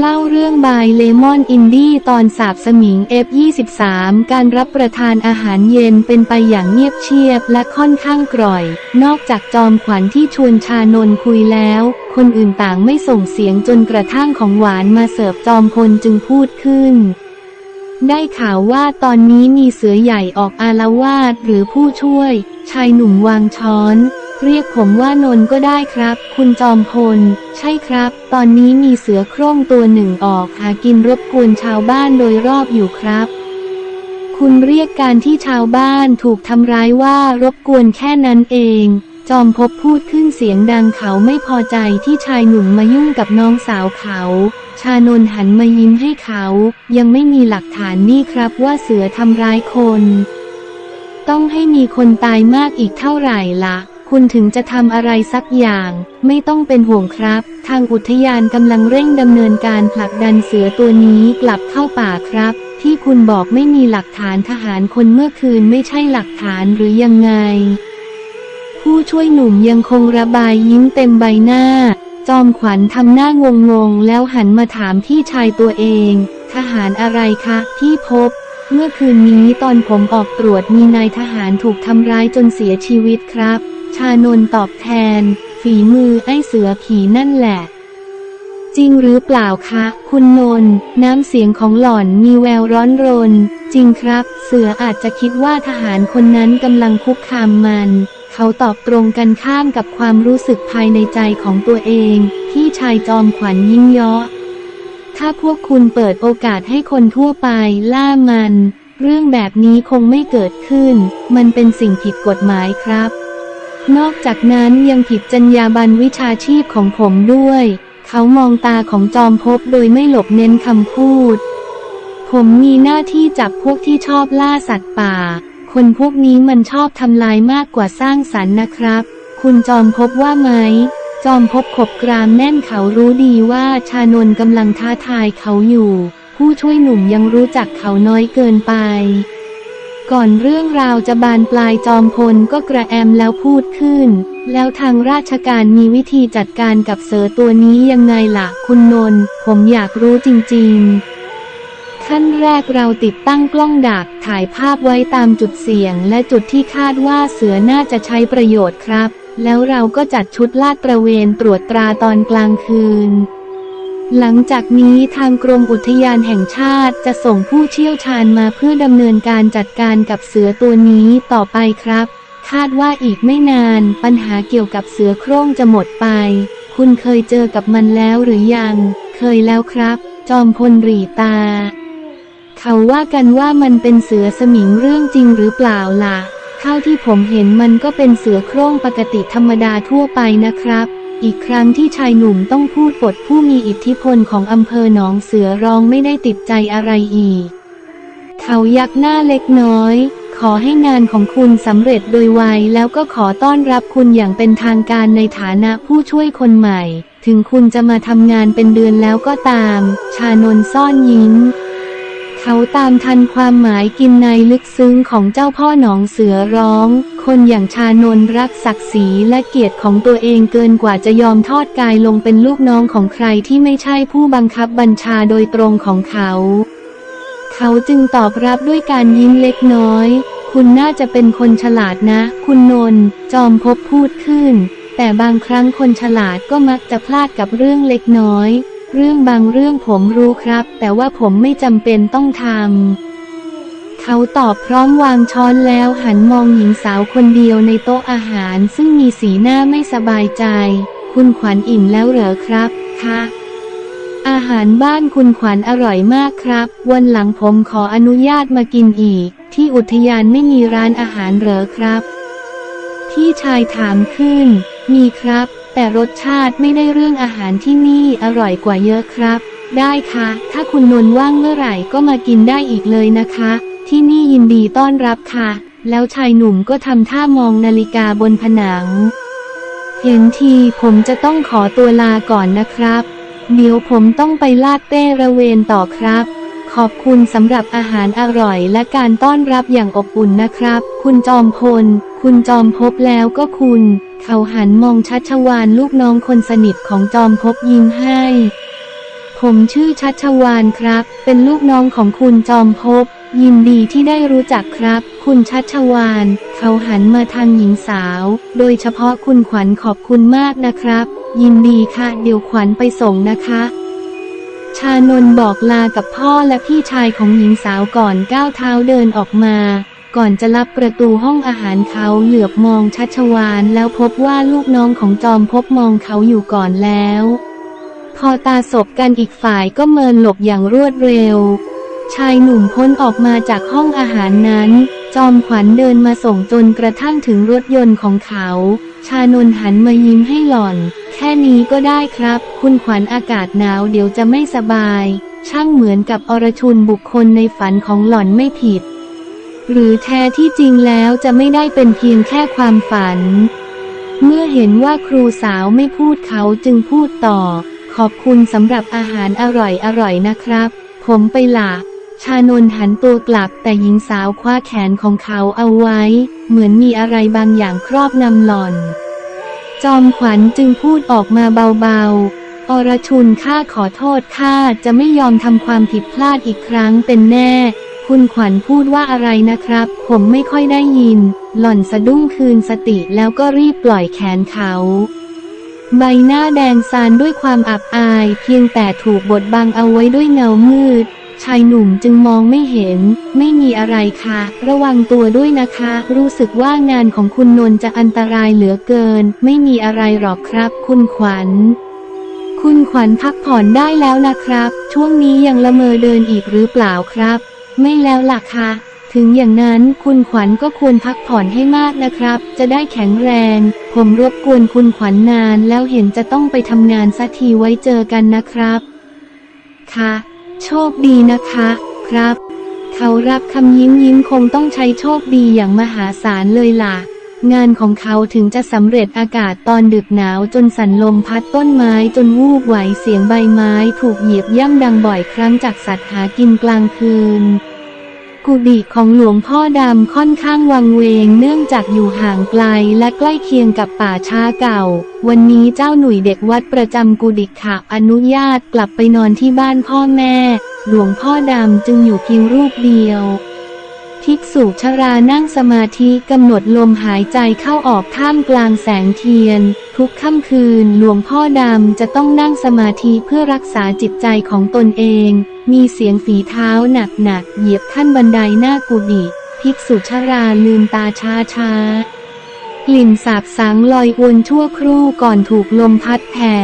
เล่าเรื่องบายเลมอนอินดี้ตอนสาบสมิง F23 การรับประทานอาหารเย็นเป็นไปอย่างเงียบเชียบและค่อนข้างกร่อย นอกจากจอมขวัญที่ชวนชานนคุยแล้ว คนอื่นต่างไม่ส่งเสียงจนกระทั่งของหวานมาเสิร์ฟจอมพลจึงพูดขึ้น ได้ข่าวว่าตอนนี้มีเสือใหญ่ออกอาละวาดหรือผู้ช่วย ชายหนุ่มวางช้อน เรียกผมว่านนก็ได้ครับ คุณจอมพล ใช่ครับ ตอนนี้มีเสือโคร่งตัวหนึ่งออกหากินรบกวนชาวบ้านโดยรอบอยู่ครับ คุณเรียกการที่ชาวบ้านถูกทำร้ายว่ารบกวนแค่นั้นเอง จอมพบพูดขึ้นเสียงดังเขาไม่พอใจที่ชายหนุ่มมายุ่งกับน้องสาวเขา ชานนหันมายิ้มให้เขา ยังไม่มีหลักฐานนี่ครับว่าเสือทำร้ายคน ต้องให้มีคนตายมากอีกเท่าไหร่ล่ะ คุณถึงจะทำอะไรสักอย่าง ไม่ต้องเป็นห่วงครับ ทางอุทยานกำลังเร่งดำเนินการผลักดันเสือตัวนี้กลับเข้าป่าครับ ที่คุณบอกไม่มีหลักฐานทหารคนเมื่อคืนไม่ใช่หลักฐานหรือยังไง ผู้ช่วยหนุ่มยังคงระบายยิ้มเต็มใบหน้า จอมขวัญทำหน้างงงๆแล้วหันมาถามพี่ชายตัวเอง ทหารอะไรคะที่พบเมื่อคืนนี้ตอนผมออกตรวจมีนายทหารถูกทำร้ายจนเสียชีวิตครับ ชานนตอบแทน ฝีมือไอ้เสือผีนั่นแหละ จริงหรือเปล่าคะ คุณนนน้ำเสียงของหล่อนมีแววร้อนรน จริงครับ เสืออาจจะคิดว่าทหารคนนั้นกำลังคุกคามมัน เขาตอบตรงกันข้ามกับความรู้สึกภายในใจของตัวเอง ที่ชายจอมขวัญยิ้มเยาะถ้าพวกคุณเปิดโอกาสให้คนทั่วไปล่ามัน เรื่องแบบนี้คงไม่เกิดขึ้น มันเป็นสิ่งผิดกฎหมายครับ นอกจากนั้นยังผิดจรรยาบรรณวิชาชีพของผมด้วย เขามองตาของจอมภพโดยไม่หลบเน้นคำพูด ผมมีหน้าที่จับพวกที่ชอบล่าสัตว์ป่า คนพวกนี้มันชอบทำลายมากกว่าสร้างสรรค์นะครับ คุณจอมภพว่าไหม จอมภพขบกรามแน่นเขารู้ดีว่าชานนกำลังท้าทายเขาอยู่ ผู้ช่วยหนุ่มยังรู้จักเขาน้อยเกินไป ก่อนเรื่องราวจะบานปลายจอมพลก็กระแอมแล้วพูดขึ้น แล้วทางราชการมีวิธีจัดการกับเสือตัวนี้ยังไงล่ะ คุณนนท์ผมอยากรู้จริงๆ ขั้นแรกเราติดตั้งกล้องดักถ่ายภาพไว้ตามจุดเสี่ยง และจุดที่คาดว่าเสือน่าจะใช้ประโยชน์ครับ แล้วเราก็จัดชุดลาดตระเวนตรวจตราตอนกลางคืน หลังจากนี้ทางกรมอุทยานแห่งชาติจะส่งผู้เชี่ยวชาญมาเพื่อดำเนินการจัดการกับเสือตัวนี้ต่อไปครับ คาดว่าอีกไม่นานปัญหาเกี่ยวกับเสือโคร่งจะหมดไป คุณเคยเจอกับมันแล้วหรือยัง เคยแล้วครับ จอมพลรีตา เขาว่ากันว่ามันเป็นเสือสมิงเรื่องจริงหรือเปล่าล่ะ เท่าที่ผมเห็นมันก็เป็นเสือโคร่งปกติธรรมดาทั่วไปนะครับ อีกครั้งที่ชายหนุ่มต้องพูดบทผู้มีอิทธิพลของอำเภอหนองเสือร้องไม่ได้ติดใจอะไรอีก เขายักหน้าเล็กน้อย ขอให้งานของคุณสำเร็จโดยไวแล้วก็ขอต้อนรับคุณอย่างเป็นทางการในฐานะผู้ช่วยคนใหม่ ถึงคุณจะมาทำงานเป็นเดือนแล้วก็ตาม ชานนซ่อนยิ้ม เขาตามทันความหมายกินในลึกซึ้งของเจ้าพ่อหนองเสือร้อง คนอย่างชานนรักศักดิ์ศรีและเกียรติของตัวเองเกินกว่าจะยอมทอดกายลงเป็นลูกน้องของใครที่ไม่ใช่ผู้บังคับบัญชาโดยตรงของเขา เขาจึงตอบรับด้วยการยิ้มเล็กน้อย คุณน่าจะเป็นคนฉลาดนะ คุณนน จอมพบพูดขึ้น แต่บางครั้งคนฉลาดก็มักจะพลาดกับเรื่องเล็กน้อย เรื่องบางเรื่องผมรู้ครับ แต่ว่าผมไม่จำเป็นต้องทำ เขาตอบพร้อมวางช้อนแล้วหันมองหญิงสาวคนเดียวในโต๊ะอาหารซึ่งมีสีหน้าไม่สบายใจ คุณขวัญอิ่มแล้วเหรอครับ คะอาหารบ้านคุณขวัญอร่อยมากครับ วันหลังผมขออนุญาตมากินอีก ที่อุทยานไม่มีร้านอาหารเหรอครับ พี่ชายถามขึ้น มีครับ แต่รสชาติไม่ได้เรื่องอาหารที่นี่อร่อยกว่าเยอะครับ ได้ค่ะ ถ้าคุณนนท์ว่างเมื่อไหร่ก็มากินได้อีกเลยนะคะ ที่นี่ยินดีต้อนรับค่ะ แล้วชายหนุ่มก็ทำท่ามองนาฬิกาบนผนัง เห็นทีผมจะต้องขอตัวลาก่อนนะครับ เดี๋ยวผมต้องไปลาดเต้ระเวนต่อครับ ขอบคุณสำหรับอาหารอร่อยและการต้อนรับอย่างอบอุ่นนะครับ คุณจอมพล คุณจอมพบแล้วก็คุณ เขาหันมองชัชวานลูกน้องคนสนิทของจอมพบยิ้มให้ ผมชื่อชัชวานครับ เป็นลูกน้องของคุณจอมภพยินดีที่ได้รู้จักครับ คุณชัชวาน เขาหันมาทางหญิงสาว โดยเฉพาะคุณขวัญขอบคุณมากนะครับ ยินดีค่ะ เดี๋ยวขวัญไปส่งนะคะชานนบอกลากับพ่อและพี่ชายของหญิงสาวก่อนก้าวเท้าเดินออกมา ก่อนจะลับประตูห้องอาหารเขาเหลือบมองชัชวานแล้วพบว่าลูกน้องของจอมพบมองเขาอยู่ก่อนแล้ว พอตาสบกันอีกฝ่ายก็เมินหลบอย่างรวดเร็ว ชายหนุ่มพ้นออกมาจากห้องอาหารนั้น จอมขวัญเดินมาส่งจนกระทั่งถึงรถยนต์ของเขา ชานนหันมายิ้มให้หล่อน แค่นี้ก็ได้ครับ คุณขวัญอากาศหนาวเดี๋ยวจะไม่สบาย ช่างเหมือนกับอรชุนบุคคลในฝันของหล่อนไม่ผิด หรือแท้ที่จริงแล้วจะไม่ได้เป็นเพียงแค่ความฝัน เมื่อเห็นว่าครูสาวไม่พูดเขาจึงพูดต่อ ขอบคุณสำหรับอาหารอร่อยอร่อยนะครับ ผมไปละชานนหันตัวกลับแต่หญิงสาวคว้าแขนของเขาเอาไว้ เหมือนมีอะไรบางอย่างครอบงำหล่อน จอมขวัญจึงพูดออกมาเบาๆ อรชุนข้าขอโทษข้าจะไม่ยอมทำความผิดพลาดอีกครั้งเป็นแน่ คุณขวัญพูดว่าอะไรนะครับ ผมไม่ค่อยได้ยิน หล่อนสะดุ้งคืนสติแล้วก็รีบปล่อยแขนเขา ใบหน้าแดงซานด้วยความอับอาย เพียงแต่ถูกบดบังเอาไว้ด้วยเงามืด ชายหนุ่มจึงมองไม่เห็น ไม่มีอะไรค่ะ ระวังตัวด้วยนะคะ รู้สึกว่างานของคุณนนท์จะอันตรายเหลือเกิน ไม่มีอะไรหรอกครับ คุณขวัญคุณขวัญพักผ่อนได้แล้วนะครับ ช่วงนี้ยังละเมอเดินอีกหรือเปล่าครับ ไม่แล้วล่ะค่ะถึงอย่างนั้นคุณขวัญก็ควรพักผ่อนให้มากนะครับ จะได้แข็งแรง ผมรบกวนคุณขวัญนานแล้วเห็นจะต้องไปทำงานสักทีไว้เจอกันนะครับ ค่ะ โชคดีนะคะ ครับ เขารับคำยิ้มยิ้มคงต้องใช้โชคดีอย่างมหาศาลเลยล่ะ งานของเขาถึงจะสำเร็จอากาศตอนดึกหนาวจนสั่นลมพัดต้นไม้จนวูบไหวเสียงใบไม้ถูกเหยียบย่ำดังบ่อยครั้งจากสัตว์หากินกลางคืน กุฏิของหลวงพ่อดำค่อนข้างวังเวงเนื่องจากอยู่ห่างไกลและใกล้เคียงกับป่าช้าเก่า วันนี้เจ้าหนุ่ยเด็กวัดประจำกุฏิขะอนุญาตกลับไปนอนที่บ้านพ่อแม่ หลวงพ่อดำจึงอยู่เพียงรูปเดียว ภิกษุชรานั่งสมาธิกำหนดลมหายใจเข้าออกท่ามกลางแสงเทียน ทุกค่ำคืนหลวงพ่อดำจะต้องนั่งสมาธิเพื่อรักษาจิตใจของตนเอง มีเสียงฝีเท้าหนักๆเหยียบขั้นบันไดหน้ากุฏิภิกษุชราลืมตาช้าช้าๆกลิ่นสาบสังลอยอวนชั่วครู่ก่อนถูกลมพัดแผ่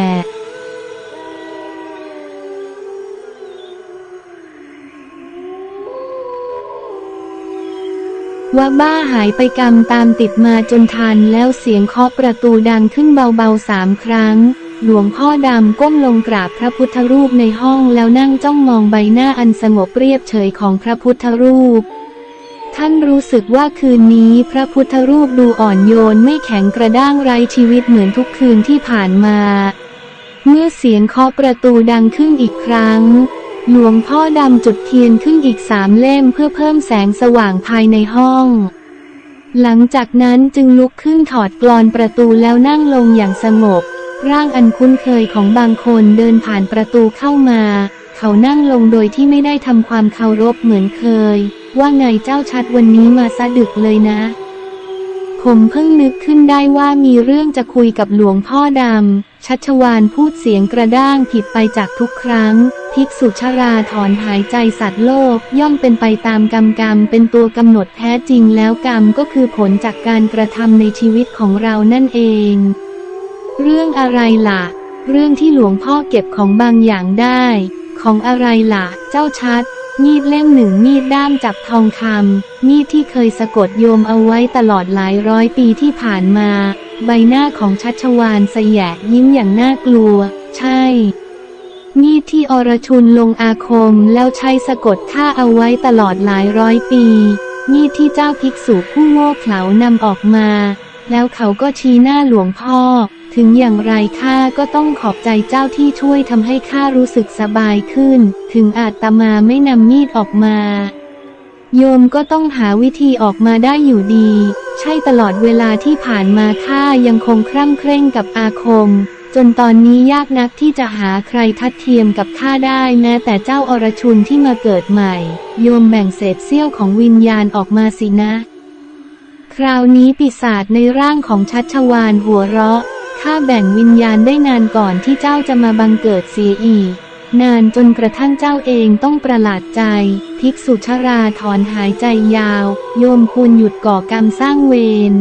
ว่าบ้าหายไปกรรมตามติดมาจนทันแล้วเสียงเคาะประตูดังขึ้นเบาๆสามครั้ง หลวงพ่อดำก้มลงกราบพระพุทธรูปในห้องแล้วนั่งจ้องมองใบหน้าอันสงบเรียบเฉยของพระพุทธรูป ท่านรู้สึกว่าคืนนี้พระพุทธรูปดูอ่อนโยนไม่แข็งกระด้างไร้ชีวิตเหมือนทุกคืนที่ผ่านมา เมื่อเสียงเคาะประตูดังขึ้นอีกครั้ง หลวงพ่อดำจุดเทียนขึ้นอีกสามเล่มเพื่อเพิ่มแสงสว่างภายในห้อง หลังจากนั้นจึงลุกขึ้นถอดกลอนประตูแล้วนั่งลงอย่างสงบ ร่างอันคุ้นเคยของบางคนเดินผ่านประตูเข้ามา เขานั่งลงโดยที่ไม่ได้ทำความเคารพเหมือนเคย ว่าไงเจ้าชัดวันนี้มาซะดึกเลยนะ ผมเพิ่งนึกขึ้นได้ว่ามีเรื่องจะคุยกับหลวงพ่อดำ ชัชวานพูดเสียงกระด้างผิดไปจากทุกครั้ง ภิกษุชราถอนหายใจสัตว์โลกย่อมเป็นไปตามกรรมกรรม เป็นตัวกำหนดแท้จริงแล้วกรรมก็คือผลจากการกระทำในชีวิตของเรานั่นเอง เรื่องอะไรล่ะ เรื่องที่หลวงพ่อเก็บของบางอย่างได้ ของอะไรล่ะ เจ้าชัด มีดเล่มหนึ่งมีดด้ามจับทองคำมีดที่เคยสะกดโยมเอาไว้ตลอดหลายร้อยปีที่ผ่านมา ใบหน้าของชัชวานสยะยิ้มอย่างน่ากลัว ใช่ มีดที่อรชุนลงอาคมแล้วใช้สะกดฆ่าเอาไว้ตลอดหลายร้อยปี มีดที่เจ้าภิกษุผู้โง่เขลานำออกมา แล้วเขาก็ชี้หน้าหลวงพ่อ ถึงอย่างไรข้าก็ต้องขอบใจเจ้าที่ช่วยทำให้ข้ารู้สึกสบายขึ้น ถึงอาตมาไม่นำมีดออกมา โยมก็ต้องหาวิธีออกมาได้อยู่ดี ใช่ตลอดเวลาที่ผ่านมาข้ายังคงคร่ำเคร่งกับอาคม จนตอนนี้ยากนักที่จะหาใครทัดเทียมกับข้าได้แม้แต่เจ้าอรชุนที่มาเกิดใหม่ โยมแบ่งเศษเสี้ยวของวิญญาณออกมาสินะ คราวนี้ปีศาจในร่างของชัชวานหัวเราะ ข้าแบ่งวิญญาณได้นานก่อนที่เจ้าจะมาบังเกิดเสียอีก นานจนกระทั่งเจ้าเองต้องประหลาดใจ ภิกษุชราถอนหายใจยาว โยมคุณหยุดก่อกรรมสร้างเวร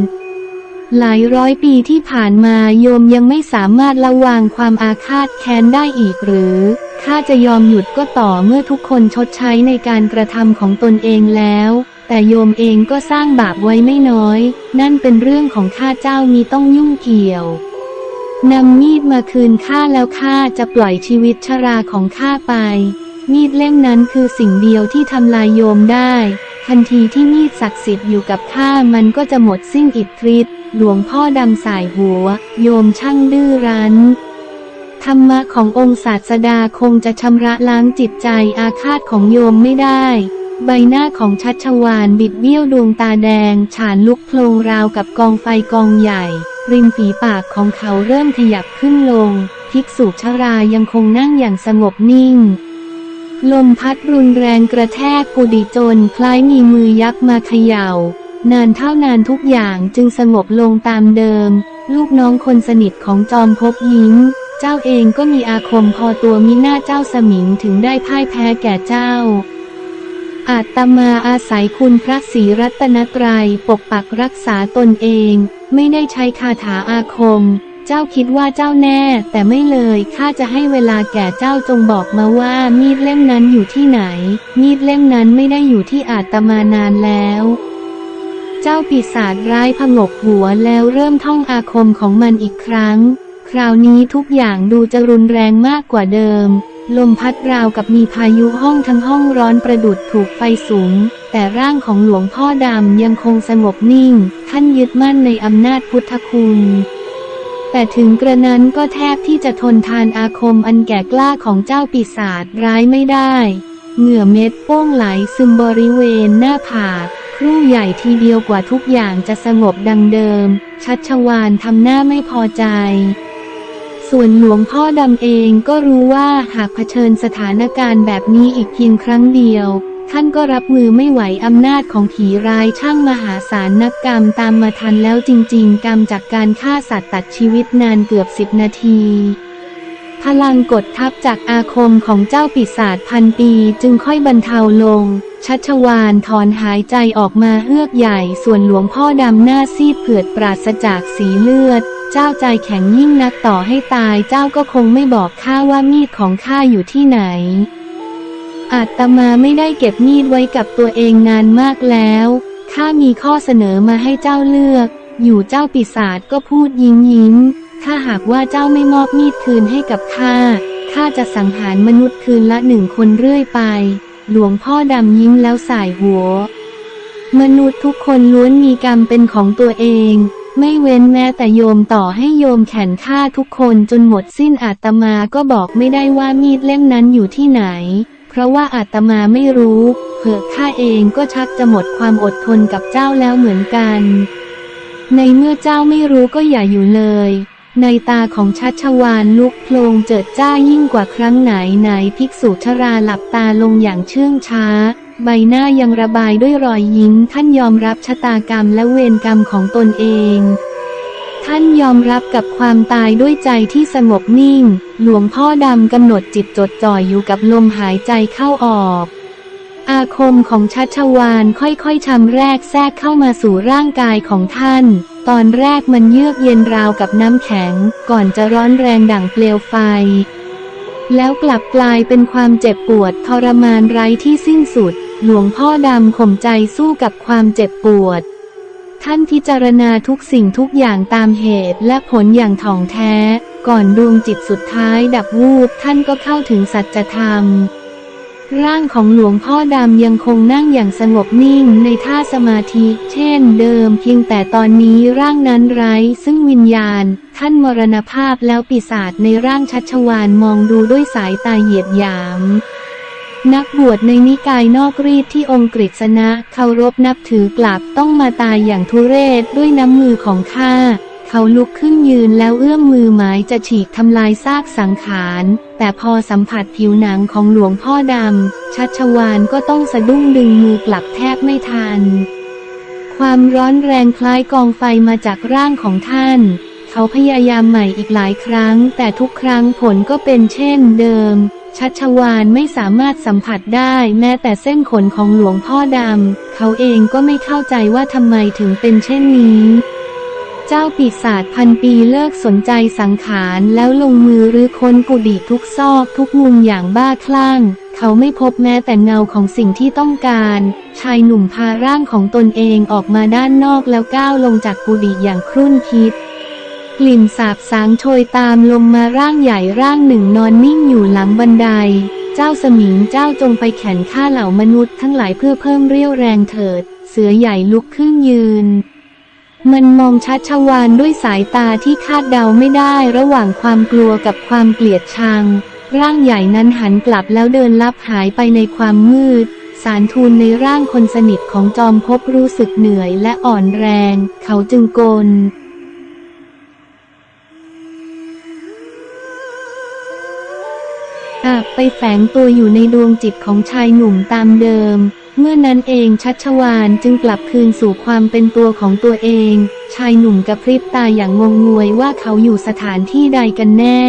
หลายร้อยปีที่ผ่านมาโยมยังไม่สามารถละวางความอาฆาตแค้นได้อีกหรือข้าจะยอมหยุดก็ต่อเมื่อทุกคนชดใช้ในการกระทำของตนเองแล้ว แต่โยมเองก็สร้างบาปไว้ไม่น้อย นั่นเป็นเรื่องของข้าเจ้ามีต้องยุ่งเกี่ยว นำมีดมาคืนข้าแล้วข้าจะปล่อยชีวิตชราของข้าไป มีดเล่มนั้นคือสิ่งเดียวที่ทำลายโยมได้ ทันทีที่มีดศักดิ์สิทธิ์อยู่กับข้ามันก็จะหมดสิ้นอิทธิฤทธิ์หลวงพ่อดำสายหัว โยมช่างดื้อรั้นธรรมะขององค์ศาสดาคงจะชำระล้างจิตใจอาฆาตของโยมไม่ได้ ใบหน้าของชัชวานบิดเบี้ยวดวงตาแดง ฉานลุกโพลงราวกับกองไฟกองใหญ่ ริมฝีปากของเขาเริ่มขยับขึ้นลง ภิกษุชรายังคงนั่งอย่างสงบนิ่ง ลมพัดรุนแรงกระแทกกุฏิจนคล้ายมีมือยักษ์มาเขย่า นานเท่านานทุกอย่างจึงสงบลงตามเดิม ลูกน้องคนสนิทของจอมภพยิ้ม เจ้าเองก็มีอาคมพอตัวมิหน้าเจ้าสมิงถึงได้พ่ายแพ้แก่เจ้า อาตมาอาศัยคุณพระศรีรัตนตรัยปกปักรักษาตนเอง ไม่ได้ใช้คาถาอาคม เจ้าคิดว่าเจ้าแน่ แต่ไม่เลยข้าจะให้เวลาแก่เจ้าจงบอกมาว่ามีดเล่มนั้นอยู่ที่ไหน มีดเล่มนั้นไม่ได้อยู่ที่อาตมานานแล้ว เจ้าปีศาจร้ายผงกหัวแล้วเริ่มท่องอาคมของมันอีกครั้ง คราวนี้ทุกอย่างดูจะรุนแรงมากกว่าเดิม ลมพัดราวกับมีพายุห้องทั้งห้องร้อนประดุดถูกไฟสูง แต่ร่างของหลวงพ่อดำยังคงสงบนิ่ง ท่านยึดมั่นในอำนาจพุทธคุณ แต่ถึงกระนั้นก็แทบที่จะทนทานอาคมอันแก่กล้าของเจ้าปีศาจร้ายไม่ได้ เหงื่อเม็ดโป้งไหลซึมบริเวณหน้าผากครู่ใหญ่ทีเดียวกว่าทุกอย่างจะสงบดังเดิม ชัชวานทำหน้าไม่พอใจ ส่วนหลวงพ่อดำเองก็รู้ว่าหากเผชิญสถานการณ์แบบนี้อีกเพียงครั้งเดียว ท่านก็รับมือไม่ไหวอำนาจของผีร้ายช่างมหาศาลนักกรรมตามมาทันแล้วจริง ๆ กรรมจากการฆ่าสัตว์ตัดชีวิตนานเกือบสิบนาทีพลังกดทับจากอาคมของเจ้าปีศาจพันปีจึงค่อยบรรเทาลง ชัชวานถอนหายใจออกมาเฮือกใหญ่ ส่วนหลวงพ่อดำหน้าซีดเผือดปราศจากสีเลือด เจ้าใจแข็งยิ่งนักต่อให้ตายเจ้าก็คงไม่บอกข้าว่ามีดของข้าอยู่ที่ไหน อาตมาไม่ได้เก็บมีดไว้กับตัวเองนานมากแล้ว ข้ามีข้อเสนอมาให้เจ้าเลือก อยู่เจ้าปีศาจก็พูดยิ้มยิ้ม ถ้าหากว่าเจ้าไม่มอบมีดคืนให้กับข้า ข้าจะสังหารมนุษย์คืนละหนึ่งคนเรื่อยไป หลวงพ่อดำยิ้มแล้วสายหัว มนุษย์ทุกคนล้วนมีกรรมเป็นของตัวเอง ไม่เว้นแม้แต่โยมต่อให้โยมแขนฆ่าทุกคนจนหมดสิ้นอาตมาก็บอกไม่ได้ว่ามีดเล่มนั้นอยู่ที่ไหน เพราะว่าอาตมาไม่รู้เผื่อข้าเองก็ชักจะหมดความอดทนกับเจ้าแล้วเหมือนกัน ในเมื่อเจ้าไม่รู้ก็อย่าอยู่เลย ในตาของชัชวานลุกโพลงเจิดจ้ายิ่งกว่าครั้งไหนไหนภิกษุชราหลับตาลงอย่างเชื่องช้า ใบหน้ายังระบายด้วยรอยยิ้มท่านยอมรับชะตากรรมและเวรกรรมของตนเอง ท่านยอมรับกับความตายด้วยใจที่สงบนิ่ง หลวงพ่อดำกำหนดจิตจดจ่อยอยู่กับลมหายใจเข้าออก อาคมของชัชวานค่อยๆชำแรกแทรกเข้ามาสู่ร่างกายของท่าน ตอนแรกมันเยือกเย็นราวกับน้ำแข็ง ก่อนจะร้อนแรงดั่งเปลวไฟแล้วกลับกลายเป็นความเจ็บปวดทรมานไร้ที่สิ้นสุด หลวงพ่อดำข่มใจสู้กับความเจ็บปวด ท่านพิจารณาทุกสิ่งทุกอย่างตามเหตุและผลอย่างถ่องแท้ ก่อนดวงจิตสุดท้ายดับวูบท่านก็เข้าถึงสัจธรรม ร่างของหลวงพ่อดำยังคงนั่งอย่างสงบนิ่งในท่าสมาธิ เช่นเดิมเพียงแต่ตอนนี้ร่างนั้นไร้ ซึ่งวิญญาณ ท่านมรณภาพแล้วปีศาจในร่างชัชวานมองดูด้วยสายตาเหยียดหยาม นักบวชในนิกายนอกรีดที่องค์กฤษณะเคารพนับถือกลับต้องมาตายอย่างทุเรศด้วยน้ำมือของข้า เขาลุกขึ้นยืนแล้วเอื้อมมือหมายจะฉีกทำลายซากสังขาร แต่พอสัมผัสผิวหนังของหลวงพ่อดำ ชัชวานก็ต้องสะดุ้งดึงมือกลับแทบไม่ทัน ความร้อนแรงคล้ายกองไฟมาจากร่างของท่าน เขาพยายามใหม่อีกหลายครั้ง แต่ทุกครั้งผลก็เป็นเช่นเดิม ชัชวานไม่สามารถสัมผัสได้แม้แต่เส้นขนของหลวงพ่อดำ เขาเองก็ไม่เข้าใจว่าทำไมถึงเป็นเช่นนี้ เจ้าปีศาจพันปีเลิกสนใจสังขารแล้วลงมือรื้อค้นกุฏิทุกซอกทุกมุมอย่างบ้าคลั่ง เขาไม่พบแม้แต่เงาของสิ่งที่ต้องการ ชายหนุ่มพาร่างของตนเองออกมาด้านนอกแล้วก้าวลงจากกุฏิอย่างครุ่นคิด กลิ่นสาบสางโชยตามลงมาร่างใหญ่ร่างหนึ่งนอนนิ่งอยู่หลังบันได เจ้าสมิงเจ้าจงไปแข่นฆ่าเหล่ามนุษย์ทั้งหลายเพื่อเพิ่มเรี่ยวแรงเถิด เสือใหญ่ลุกขึ้นยืน มันมองชัดชวานด้วยสายตาที่คาดเดาไม่ได้ระหว่างความกลัวกับความเกลียดชัง ร่างใหญ่นั้นหันกลับแล้วเดินลับหายไปในความมืดสารทูลในร่างคนสนิทของจอมภพรู้สึกเหนื่อยและอ่อนแรง เขาจึงกล อาบไปแฝงตัวอยู่ในดวงจิตของชายหนุ่มตามเดิม เมื่อนั้นเองชัชวานจึงกลับคืนสู่ความเป็นตัวของตัวเอง ชายหนุ่มกระพริบตาอย่างงงงวยว่าเขาอยู่สถานที่ใดกันแน่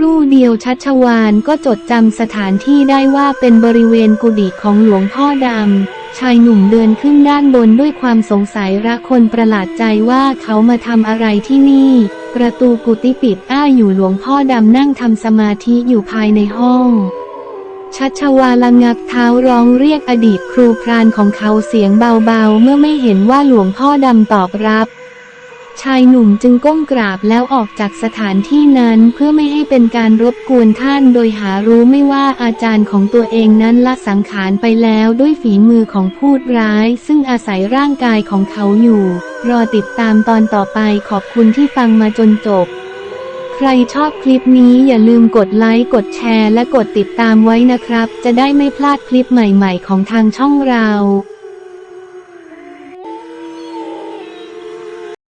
รู่เดียวชัชวานก็จดจำสถานที่ได้ว่าเป็นบริเวณกุฏิของหลวงพ่อดำ ชายหนุ่มเดินขึ้นด้านบนด้วยความสงสัยระคนประหลาดใจว่าเขามาทำอะไรที่นี่ ประตูกุฏิปิดอ้าอยู่หลวงพ่อดำนั่งทำสมาธิอยู่ภายในห้องชัชวาละงักเท้าร้องเรียกอดีตครูพรานของเขาเสียงเบาๆ เมื่อไม่เห็นว่าหลวงพ่อดำตอบรับ ชายหนุ่มจึงก้มกราบแล้วออกจากสถานที่นั้นเพื่อไม่ให้เป็นการรบกวนท่านโดยหารู้ไม่ว่าอาจารย์ของตัวเองนั้นละสังขารไปแล้วด้วยฝีมือของพูดร้าย ซึ่งอาศัยร่างกายของเขาอยู่ รอติดตามตอนต่อไปขอบคุณที่ฟังมาจนจบ ใครชอบคลิปนี้อย่าลืมกดไลค์กดแชร์และกดติดตามไว้นะครับ จะได้ไม่พลาดคลิปใหม่ ๆ ของทางช่องเรา